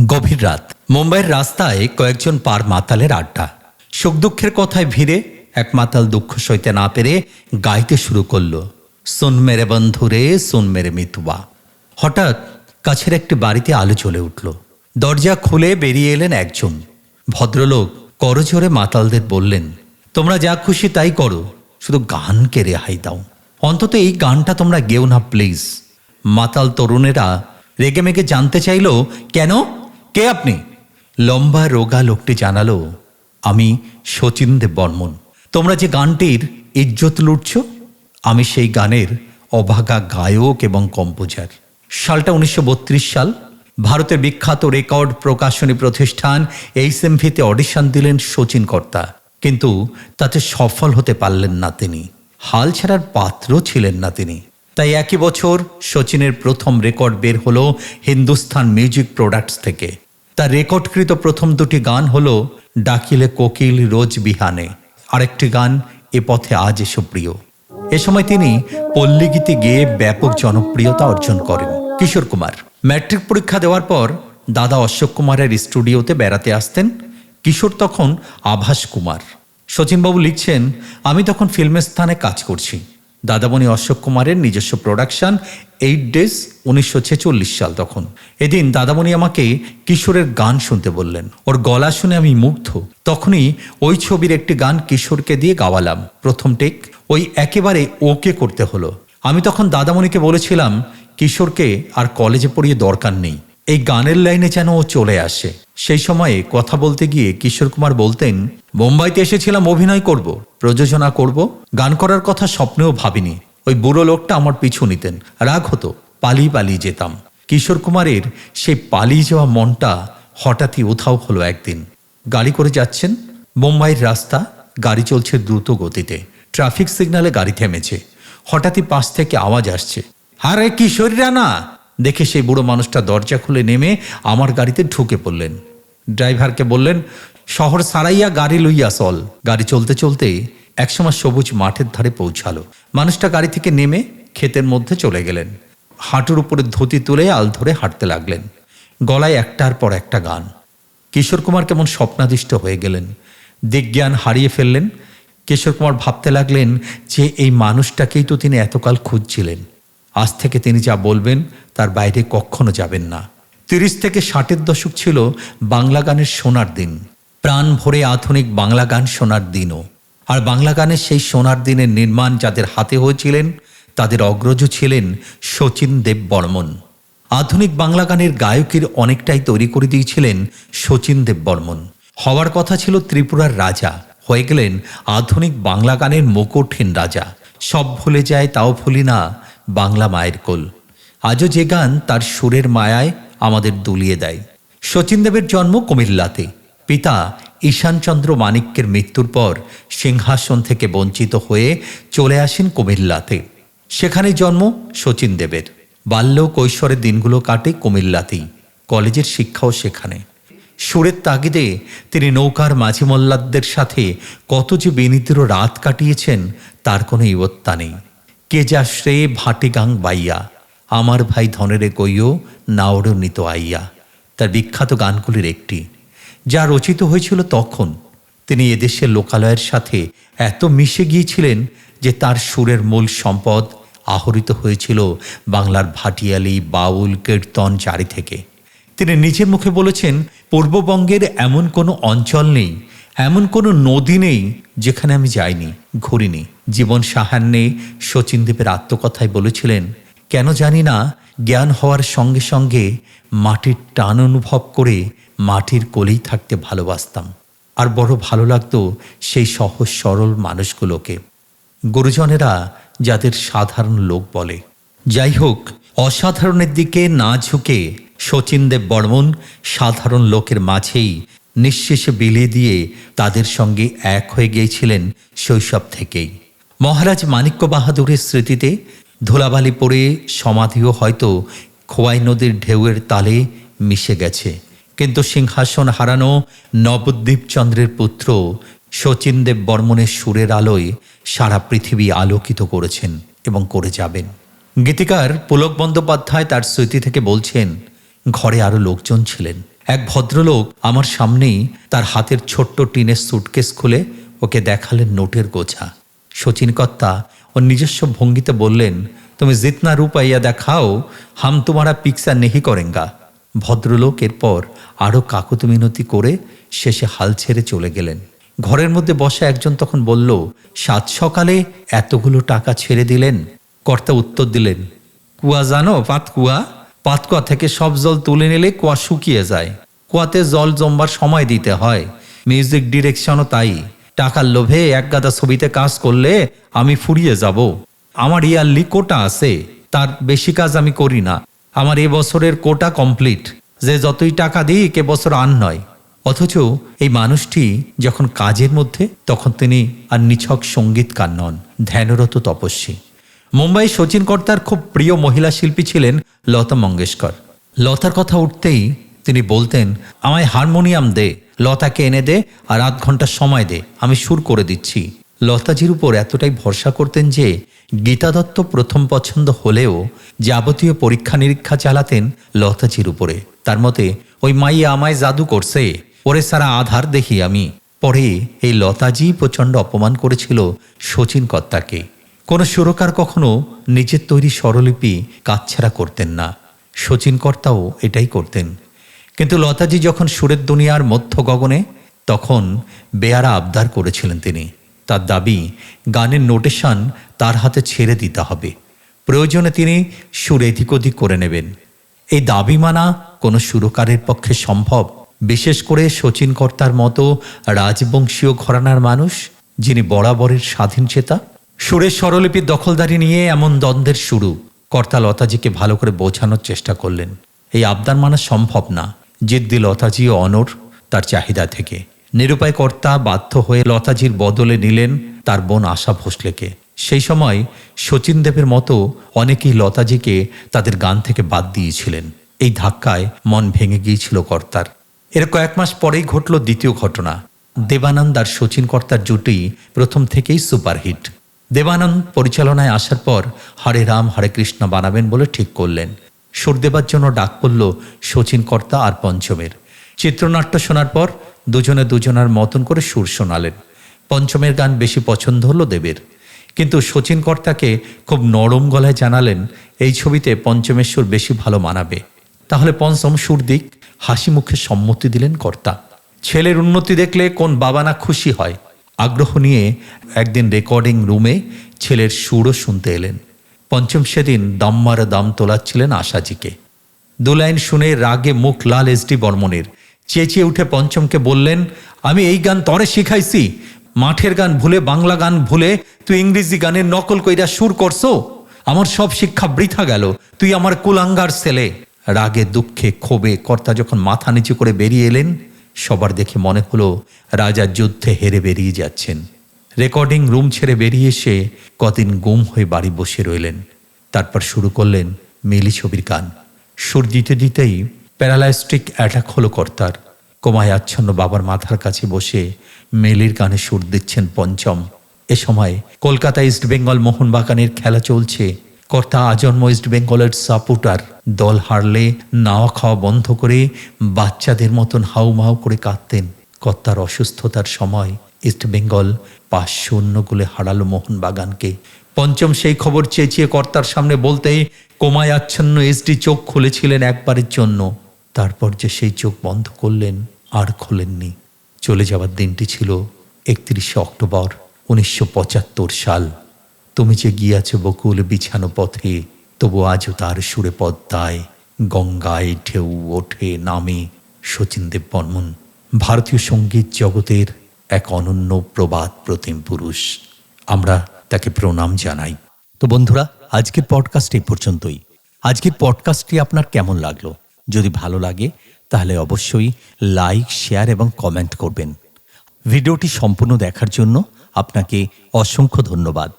গভীর রাত। মুম্বাইয়ের রাস্তায় কয়েকজন পার মাতালের আড্ডা। সুখ দুঃখের কথায় ভিড়ে এক মাতাল দুঃখ সইতে না পেরে গাইতে শুরু করল। সুন মেরে বন্ধুরে সুন মেরে মিতুয়া। হঠাৎ কাছের একটি বাড়িতে আলো জ্বলে উঠল। দরজা খুলে বেরিয়ে এলেন একজন। ভদ্রলোক করজোরে মাতালদের বললেন, তোমরা যা খুশি তাই করো, শুধু গানকে রেহাই দাও। অন্তত এই গানটা তোমরা গেও না, প্লিজ। মাতাল তরুণেরা রেগেমেগে জানতে চাইল, কেন? কে আপনি? লম্বা, রোগা লোকটি জানালো, আমি শচীন দেব বর্মন। তোমরা যে গানটির ইজ্জত লুটছ, আমি সেই গানের অভাগা গায়ক এবং কম্পোজার। সালটা উনিশশো বত্রিশ সাল। ভারতের বিখ্যাত রেকর্ড প্রকাশনী প্রতিষ্ঠান এইচএমভিতে অডিশন দিলেন শচীন কর্তা। কিন্তু তাতে সফল হতে পারলেন না তিনি। হাল ছাড়ার পাত্র ছিলেন না তিনি। তাই একই বছর শচীনের প্রথম রেকর্ড বের হলো হিন্দুস্তান মিউজিক প্রোডাক্টস থেকে। তার রেকর্ডকৃত প্রথম দুটি গান হল ডাকিলে কোকিল রোজ বিহানে। আরেকটি গান, এ পথে আজ এসো প্রিয় এ সময় তিনি পল্লীগীতে গেয়ে ব্যাপক জনপ্রিয়তা অর্জন করেন। কিশোর কুমার, ম্যাট্রিক পরীক্ষা দেওয়ার পর দাদা অশোক কুমারের স্টুডিওতে বেড়াতে আসতেন। কিশোর তখন আভাস কুমার। শচীনবাবু লিখছেন, আমি তখন ফিল্মের স্থানে কাজ করছি। দাদামণি অশোক কুমারের নিজস্ব প্রোডাকশন এইট ডেজ উনিশশো ছেচল্লিশ সাল তখন। এদিন দাদামণি আমাকে কিশোরের গান শুনতে বললেন। ওর গলা শুনে আমি মুগ্ধ। তখনই ওই ছবির একটি গান কিশোরকে দিয়ে গাওয়ালাম। প্রথম টেক ওই একেবারে ওকে করতে হলো। আমি তখন দাদামণিকে বলেছিলাম, কিশোরকে আর কলেজে পড়িয়ে দরকার নেই। এই গানের লাইনে যেন ও চলে আসে। সেই সময়ে কথা বলতে গিয়ে কিশোর কুমার বলতেন মুম্বাইতে এসেছিলাম অভিনয় করব, প্রযোজনা করব, গান করার কথা স্বপ্নেও ভাবিনি। ওই বুড়ো লোকটা আমার পিছু নিতেন। রাগ হতো, পালিয়ে পালিয়ে যেতাম। কিশোর কুমারের সেই পালিয়ে যাওয়া মনটা হঠাৎই উধাও হলো একদিন। গাড়ি করে যাচ্ছেন মুম্বাইয়ের রাস্তা, গাড়ি চলছে দ্রুত গতিতে। ট্রাফিক সিগন্যালে গাড়ি থেমেছে। হঠাৎই পাশ থেকে আওয়াজ আসছে, আরে কিশোরীরা না দেখে সেই বুড়ো মানুষটা দরজা খুলে নেমে আমার গাড়িতে ঢুকে পড়লেন। ড্রাইভারকে বললেন শহর সারাইয়া গাড়ি লইয়া চল। গাড়ি চলতে চলতে একসময় সবুজ মাঠের ধারে পৌঁছালো। মানুষটা গাড়ি থেকে নেমে ক্ষেতের মধ্যে চলে গেলেন। হাঁটুর উপরে ধুতি তুলে আল ধরে হাঁটতে লাগলেন। গলায় একটার পর একটা গান। কিশোর কুমার কেমন স্বপ্নাদিষ্ট হয়ে গেলেন। দিজ্ঞান হারিয়ে ফেললেন। কিশোর কুমার ভাবতে লাগলেন যে এই মানুষটাকেই তো তিনি এতকাল খুঁজছিলেন। আজ থেকে তিনি যা বলবেন তার বাইরে কখনো যাবেন না। তিরিশ থেকে ষাটের দশক ছিল বাংলা গানের সোনার দিন। প্রাণ ভরে আধুনিক বাংলা গান শোনার দিনও। আর বাংলা গানের সেই সোনার দিনের নির্মাণ যাদের হাতে হয়েছিলেন, তাদের অগ্রজ ছিলেন শচীন দেব বর্মন। আধুনিক বাংলা গানের গায়কের অনেকটাই তৈরি করে দিয়েছিলেন শচীন দেব বর্মন। হওয়ার কথা ছিল ত্রিপুরার রাজা, হয়ে গেলেন আধুনিক বাংলা গানের মুকুটহীন রাজা। সব ভুলে যায় তাও ভুলি না বাংলা মায়ের কোল। আজও যে গান তার সুরের মায়ায় আমাদের দুলিয়ে দেয়। শচীন দেবের জন্ম কুমিল্লাতে। পিতা ঈশানচন্দ্র মানিক্যের মৃত্যুর পর সিংহাসন থেকে বঞ্চিত হয়ে চলে আসেন কুমিল্লাতে। সেখানে জন্ম শচীন দেবের। বাল্য কৈশোরের দিনগুলো কাটে কুমিল্লাতেই, কলেজের শিক্ষাও সেখানে। সুরের তাগিদে তিনি নৌকার মাঝি মোল্লাদের সাথে কত যে বিনীতির রাত কাটিয়েছেন, তার কোনো ইবত্তা নেই। কে যা শ্রে ভাটি গাং বাইয়া, আমার ভাই ধনেরে কইও নাওড় নিত আইয়া। তার বিখ্যাত গানগুলির একটি। যা রচিত হয়েছিল তখন। তিনি এদেশের লোকালয়ের সাথে এত মিশে গিয়েছিলেন যে তার সুরের মূল সম্পদ আহরিত হয়েছিল বাংলার ভাটিয়ালি, বাউল, কীর্তন জারি থেকে। তিনি নিজের মুখে বলেছেন, পূর্ববঙ্গের এমন কোনো অঞ্চল নেই, এমন কোনো নদী নেই যেখানে আমি যাইনি, ঘুরিনি। জীবন সাহান্যে শচীন দেবের আত্মকথায় বলেছিলেন, কেন জানি না, জ্ঞান হওয়ার সঙ্গে সঙ্গে মাটির টান অনুভব করে মাটির কোলেই থাকতে ভালোবাসতাম। আর বড় ভালো লাগতো সেই সহজ সরল মানুষগুলোকে। গুরুজনেরা যাদের সাধারণ লোক বলে। যাই হোক, অসাধারণের দিকে না ঝুঁকে শচীন দেব বর্মন সাধারণ লোকের মাঝেই নিঃশেষে বিলিয়ে দিয়ে তাদের সঙ্গে এক হয়ে গিয়েছিলেন শৈশব থেকেই। মহারাজ মানিক্য বাহাদুরের স্মৃতিতে ধুলাবালি পড়ে সমাধিও হয়তো খোয়াই নদীর ঢেউয়ের তালে মিশে গেছে। কিন্তু সিংহাসন হারানো নবদ্বীপ চন্দ্রের পুত্র শচীন দেব বর্মনের সুরের আলোয় সারা পৃথিবী আলোকিত করেছেন এবং করে যাবেন। গীতিকার পুলক বন্দ্যোপাধ্যায় তার স্মৃতি থেকে বলছেন, ঘরে আরও লোকজন ছিলেন। এক ভদ্রলোক আমার সামনেই তার হাতের ছোট্ট টিনের সুটকেস খুলে ওকে দেখালেন নোটের গোছা। শচীন কর্তা ওর নিজস্ব ভঙ্গিতে বললেন, তুমি জিতনা রূপাইয়া দেখাও, হাম তোমারা পিকসা নেহি করেঙ্গা। ভদ্রলোক এরপর আরও কাকুতি মিনতি করে শেষে হাল ছেড়ে চলে গেলেন। ঘরের মধ্যে বসা একজন তখন বলল, সাত সকালে এতগুলো টাকা ছেড়ে দিলেন? কর্তা উত্তর দিলেন, কুয়া জানো পাত কুয়া? পাতকুয়া থেকে সব জল তুলে নিলে কুয়া শুকিয়ে যায়। কুয়াতে জল জমবার সময় দিতে হয়। মিউজিক ডিরেকশনও তাই। টাকার লোভে এক গাদা ছবিতে কাজ করলে আমি ফুরিয়ে যাব। আমার ইয়ারলি কোটা আছে। তার বেশি কাজ আমি করি না। আমার এ বছরের কোটা কমপ্লিট, যে যতই টাকা দিই কে বছর আন নয়। অথচ এই মানুষটি যখন কাজের মধ্যে, তখন তিনি আর নিছক সঙ্গীতকার নন, ধ্যানরত তপস্বী। মুম্বাই শচীন কর্তার খুব প্রিয় মহিলা শিল্পী ছিলেন লতা মঙ্গেশকর। লতার কথা উঠতেই তিনি বলতেন, আমায় হারমোনিয়াম দে, লতাকে এনে দে আর আধ ঘণ্টা সময় দে, আমি সুর করে দিচ্ছি। লতাজির উপর এতটাই ভরসা করতেন যে গীতা দত্ত প্রথম পছন্দ হলেও যাবতীয় পরীক্ষা নিরীক্ষা চালাতেন লতাজির উপরে। তার মতে, ওই মাইয়া আমায় জাদু করছে, ওরে সারা আধার দেখি আমি। পরে এই লতাজি প্রচণ্ড অপমান করেছিল শচীন কর্তাকে। কোনো সুরকার কখনো নিজের তৈরি স্বরলিপি কাচ্ছাড়া করতেন না। শচীন কর্তাও এটাই করতেন। কিন্তু লতাজি যখন সুরের দুনিয়ার মধ্য গগনে, তখন বেয়ারা আবদার করেছিলেন তিনি। তার দাবি, গানের নোটেশন তার হাতে ছেড়ে দিতে হবে। প্রয়োজনে তিনি সুর এদিক ওদিক করে নেবেন। এই দাবি মানা কোনো সুরকারের পক্ষে সম্ভব। বিশেষ করে শচীন কর্তার মতো রাজবংশীয় ঘরানার মানুষ, যিনি বরাবরের স্বাধীন চেতা। সুরের স্বরলিপির দখলদারি নিয়ে এমন দ্বন্দ্বের শুরু। কর্তা লতাজিকে ভালো করে বোঝানোর চেষ্টা করলেন। এই আবদার মানা সম্ভব না। জিদ্দি লতাজি অনর তার চাহিদা থেকে। নিরুপায় কর্তা বাধ্য হয়ে লতাজির বদলে নিলেন তার বোন আশা ভোসলেকে। সেই সময় শচীন দেবের মতো অনেকেই লতাজিকে তাদের গান থেকে বাদ দিয়েছিলেন। এই ধাক্কায় মন ভেঙে গিয়েছিল কর্তার। এর কয়েক মাস পরেই ঘটল দ্বিতীয় ঘটনা। দেবানন্দ আর শচীন কর্তার জুটি প্রথম থেকেই সুপারহিট। দেবানন্দ পরিচালনায় আসার পর হরে রাম, হরে কৃষ্ণ বানাবেন বলে ঠিক করলেন। সুর দেবার জন্য ডাক পড়ল শচীন কর্তা আর পঞ্চমের। চিত্রনাট্য শোনার পর দুজনে দুজনার মতন করে সুর শোনালেন। পঞ্চমের গান বেশি পছন্দ হলো দেবের। কিন্তু শচীন কর্তাকে খুব নরম গলায় জানালেন, এই ছবিতে পঞ্চমের সুর বেশি ভালো মানাবে। তাহলে পঞ্চম সুর দিক। হাসি মুখে সম্মতি দিলেন কর্তা। ছেলের উন্নতি দেখলে কোন বাবা না খুশি হয়? আগ্রহ নিয়ে একদিন রেকর্ডিং রুমে ছেলের সুরও শুনতে এলেন। পঞ্চম সেদিন দাম্মার দাম তোলাচ্ছিলেন আশাজিকে। দু লাইন শুনে রাগে মুখ লাল এসডি বর্মনের চেঁচিয়ে উঠে পঞ্চমকে বললেন, আমি এই গান তরে শিখাইছি। মাঠের গান ভুলে, বাংলা গান ভুলে, তুই ইংরেজি গানের নকল কইরা সুর করছ? আমার সব শিক্ষা বৃথা গেল। তুই আমার কুলাঙ্গার ছেলে। রাগে দুঃখে ক্ষোভে কর্তা যখন মাথা নিচু করে বেরিয়ে এলেন, সবার দেখে মনে হলো, রাজা যুদ্ধে হেরে বেরিয়ে যাচ্ছেন। রেকর্ডিং রুম ছেড়ে বেরিয়ে এসে কদিন গুম হয়ে বাড়ি বসে রইলেন। তারপর শুরু করলেন মিলি ছবির গান। সুর দিতে দিতেই প্যারালাইস্টিক অ্যাটাক হলো কর্তার। কোমায় আচ্ছন্ন বাবার মাথার কাছে বসে মেলির গানে সুর দিচ্ছেন পঞ্চম। এ সময় কলকাতা ইস্ট বেঙ্গল মোহনবাগানের খেলা চলছে। কর্তা আজন্ম ইস্ট বেঙ্গলের সাপোর্টার। দল হারলে নাওয়া খাওয়া বন্ধ করে বাচ্চাদের মতন হাউমাউ করে কাঁদতেন। কর্তার অসুস্থতার সময় ইস্ট বেঙ্গল পাঁচ শূন্য গোলে হারালো মোহনবাগানকে। পঞ্চম সেই খবর চেঁচিয়ে কর্তার সামনে বলতেই কোমায় আচ্ছন্ন এসডি চোখ খুলেছিলেন একবারের জন্য। তারপর যে সেই চোখ বন্ধ করলেন, আর খোলেননি। চলে যাওয়ার দিনটি ছিল একত্রিশে অক্টোবর উনিশশো পঁচাত্তর সাল। তুমি যে গিয়াছ বকুল বিছানো পথে, তবু আজও তার সুরে পদ্মায়, গঙ্গায় ঢেউ ওঠে নামে, শচীন দেব বর্মন। ভারতীয় সংগীত জগতের এক অনন্য প্রবাদ প্রতিম পুরুষ। আমরা তাকে প্রণাম জানাই। তো বন্ধুরা, আজকের পডকাস্ট এই পর্যন্তই। আজকের পডকাস্টটি আপনার কেমন লাগল? যদি ভালো লাগে, তাহলে অবশ্যই লাইক শেয়ার এবং কমেন্ট করবেন। ভিডিওটি সম্পূর্ণ দেখার জন্য আপনাকে অসংখ্য ধন্যবাদ।